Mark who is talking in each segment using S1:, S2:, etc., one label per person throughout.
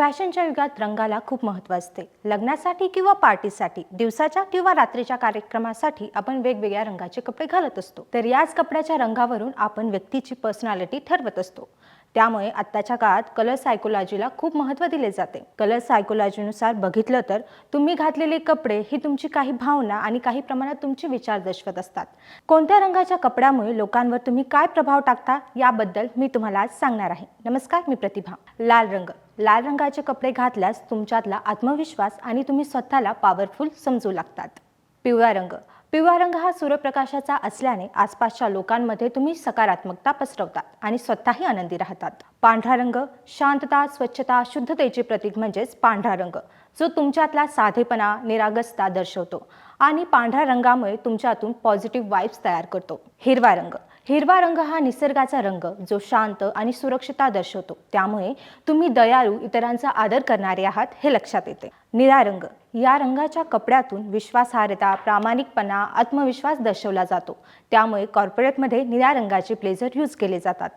S1: फॅशनच्या युगात रंगाला खूप महत्त्व असते. लग्नासाठी किंवा पार्टीसाठी दिवसाच्या किंवा रात्रीच्या कार्यक्रमासाठी आपण वेगवेगळ्या रंगाचे कपडे घालत असतो. तर याच कपड्याच्या रंगावरून आपण व्यक्तीची पर्सनॅलिटी ठरवत असतो. त्यामुळे आत्ताच्या काळात कलर सायकोलॉजीला खूप महत्त्व दिले जाते. कलर सायकोलॉजीनुसार बघितलं तर तुम्ही घातलेले कपडे ही तुमची काही भावना आणि काही प्रमाणात तुमचे विचार दर्शवत असतात. कोणत्या रंगाच्या कपड्यामुळे लोकांवर तुम्ही काय प्रभाव टाकता याबद्दल मी तुम्हाला आज सांगणार आहे. नमस्कार मी प्रतिभा. लाल रंग. लाल रंगाचे कपडे घातल्यास तुमच्यातला आत्मविश्वास आणि तुम्ही स्वतःला पॉवरफुल समजू लागतात. पिवळा रंग. पिवळा रंग हा सूर्यप्रकाशाचा असल्याने आसपासच्या लोकांमध्ये तुम्ही सकारात्मकता पसरवतात आणि स्वतःही आनंदी राहतात. पांढरा रंग शांतता स्वच्छता शुद्धतेचे प्रतीक म्हणजेच पांढरा रंग जो तुमच्यातला साधेपणा निरागसता दर्शवतो आणि पांढऱ्या रंगामुळे तुमच्यातून पॉझिटिव्ह वाईब्स तयार करतो. हिरवा रंग हिरवा रंग हा निसर्गाचा रंग जो शांत आणि सुरक्षता दर्शवतो. त्यामुळे तुम्ही दयाळू इतरांचा आदर करणारे आहात हे लक्षात येते. निळा रंग या रंगाच्या कपड्यातून विश्वासार्हता प्रामाणिकपणा आत्मविश्वास दर्शवला जातो. त्यामुळे कॉर्पोरेटमध्ये निळ्या रंगाचे ब्लेझर यूज केले जातात.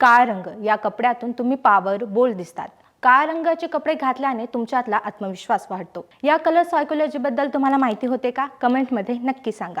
S1: काळा रंग या कपड्यातून तुम्ही पावर बोल दिसतात. काळ्या रंगाचे कपडे घातल्याने तुमच्यातला आत्मविश्वास वाढतो. या कलर सायकोलॉजीबद्दल तुम्हाला माहिती होते का? कमेंटमध्ये नक्की सांगा.